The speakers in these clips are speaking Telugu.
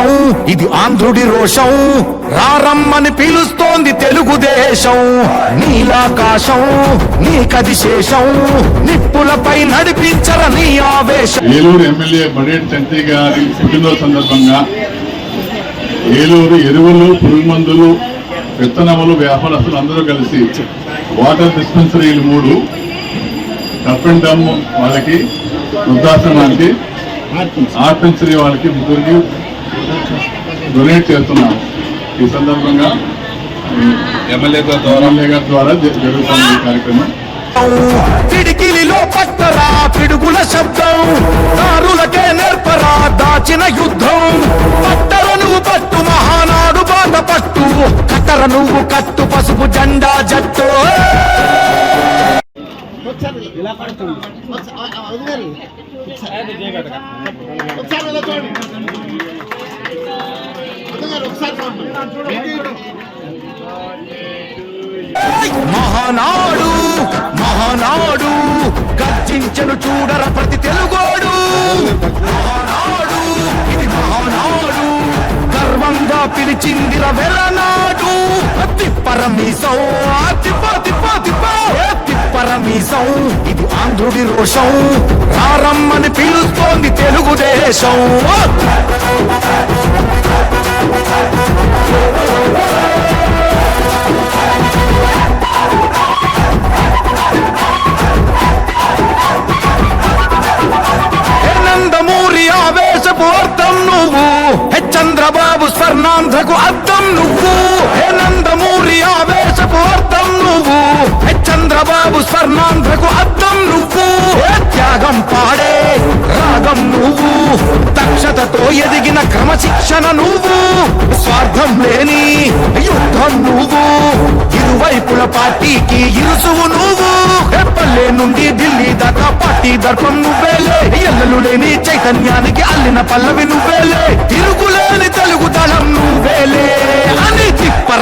దేశం ఇది ఆంధ్రుడి రోషం. రారమ్మని పిలుస్తోంది తెలుగుదేశం. నీలాకాశం నీకది శేషం. నిప్పులపై నడిపించర నీ ఆవేశం. ఏలూరు ఎమ్మెల్యే బడేట్ చంటి గారి పుట్టినరోజు సందర్భంగా ఏలూరు ఎరువులు పురుగు మందులు విత్తనములు వ్యాపారస్తులు అందరూ కలిసి వాటర్ డిస్పెన్సరీలు మూడు టప్ అండ్ డమ్ వాళ్ళకి వృద్ధాశ్రమానికి ఆర్పెన్సరీ వాళ్ళకి ముగ్గురికి డొనేట్ చేస్తున్నాం ఈ సందర్భంగా ఎమ్మెల్యే ద్వారా ఎమ్మెల్యే గారి ద్వారా జరుగుతుంది ఈ కార్యక్రమం. పిడికిలిలో పట్టరా పిడుగుల శబ్దం దారులకే నేర్పరా దాచిన యుద్ధం. పట్టర నువ్వు పట్టు మహానాడు బాట పట్టు కట్టర నువ్వు కట్టు పసుపు జెండా జట్టు. ఇలా పడుతుంది. మహానాడు మహానాడు గర్జించను చూడర ప్రతి తెలుగోడు. మహానాడు ఇది మహానాడు గర్వంగా పిలిచిందిర వెలనాడు తిప్పరమీసం తిప్ప తిప్ప తిప్ప. తిప్పరమీసం ఇది ఆంధ్రుడి రోషం. రారమ్మని పిలుస్తోంది తెలుగుదేశం. చంద్రబాబు స్వర్ణాంధ్రకు అర్థం నువ్వు. హే నందమూరి ఆవేశపు అర్థం నువ్వు చంద్రబాబు స్వర్ణాంధ్రకు అర్థం నువ్వు. త్యాగం పాడే రాగం నువ్వు. దక్షతతో ఎదిగిన క్రమశిక్షణ నువ్వు. స్వార్థం లేని యుద్ధం నువ్వు. ఇరువైపుల పార్టీకి ఇరుసువు నువ్వు. పల్లె నుండి ఢిల్లీ దాకా పార్టీ దర్పం నువ్వేలే. ఎల్లలు లేని చైతన్యానికి అల్లిన పల్లవి నువ్వేలే.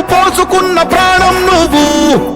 పోసుకున్న ప్రాణం నువ్వు.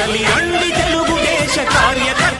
కదలి రండి తెలుగుదేశ కార్యకర్తలారా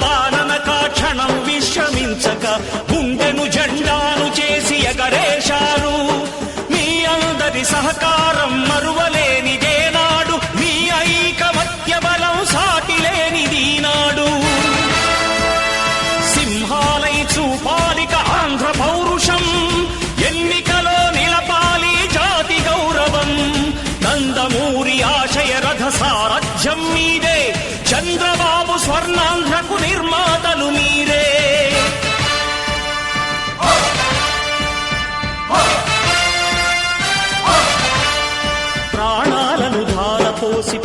విశ్రమించక గుండెను జెండాను చేసి ఎగరేశారు. మీ అందరి సహకారం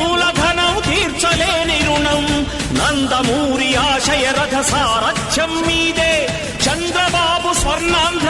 మూలధనం తీర్చలేని రుణం. నందమూరి ఆశయ రథ సారథ్యం మీదే. చంద్రబాబు స్వర్ణాంధ్ర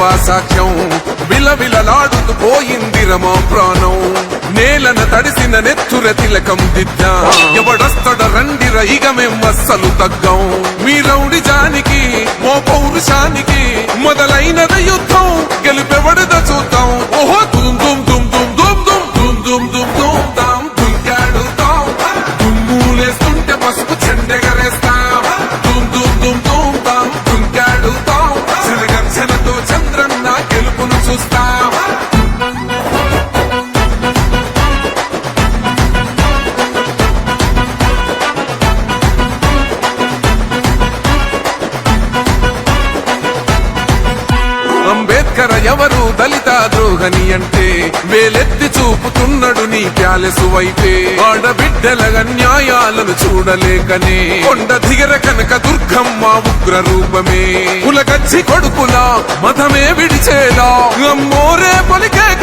కత్తులు సాక్ష్యం విలవిలలాడుతూ పోయింది రమా ప్రాణం నేలన తడిసిన నెత్తుర తిలకం దిద్దా ఎవడొస్తడ రండిర ఇక మేం అస్సలు తగ్గం మీ రౌడి జానికి మో పౌరుషానికి మొదలైనద యుద్ధం గెలుపెవడద చూద్దాం ఓహో దుమ్ దుమ్ దుమ్ దుమ్ దుమ్ దుమ్ దుమ్ దుమ్ దుమ్ దుమ్ తాం దుంకాడుతాం దుమ్ములేస్తుంటే పసుపు చెండెగరేస్తాం ప్యాలెసు వైపే ఆడబిడ్డల న్యాయాలను చూడలేకనే. కొండ దిగర కనక దుర్గమ్మ ఉగ్ర రూపమే కులకచ్చి కొడుకులా మతమే విడిచేలా. అమ్మోరే పలికేక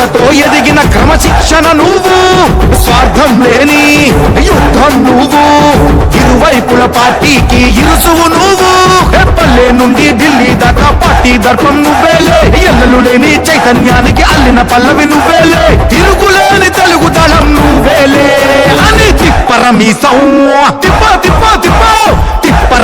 దక్షతతో ఎదిగిన క్రమశిక్షణ నువ్వు. స్వార్థం లేని యుద్ధం నువ్వు. ఇరువైపుల పార్టీకి ఇరుసువు నువ్వు. పల్లె నుండి ఢిల్లీ దాకా పార్టీ దర్పం నువ్వేలే ఎల్లలు లేని చైతన్యానికి అల్లిన పల్లవి నువ్వేలే తిరుగులేని తెలుగుదనం నువ్వేలే అని తిప్పరమీసం తిప్ప తిప్ప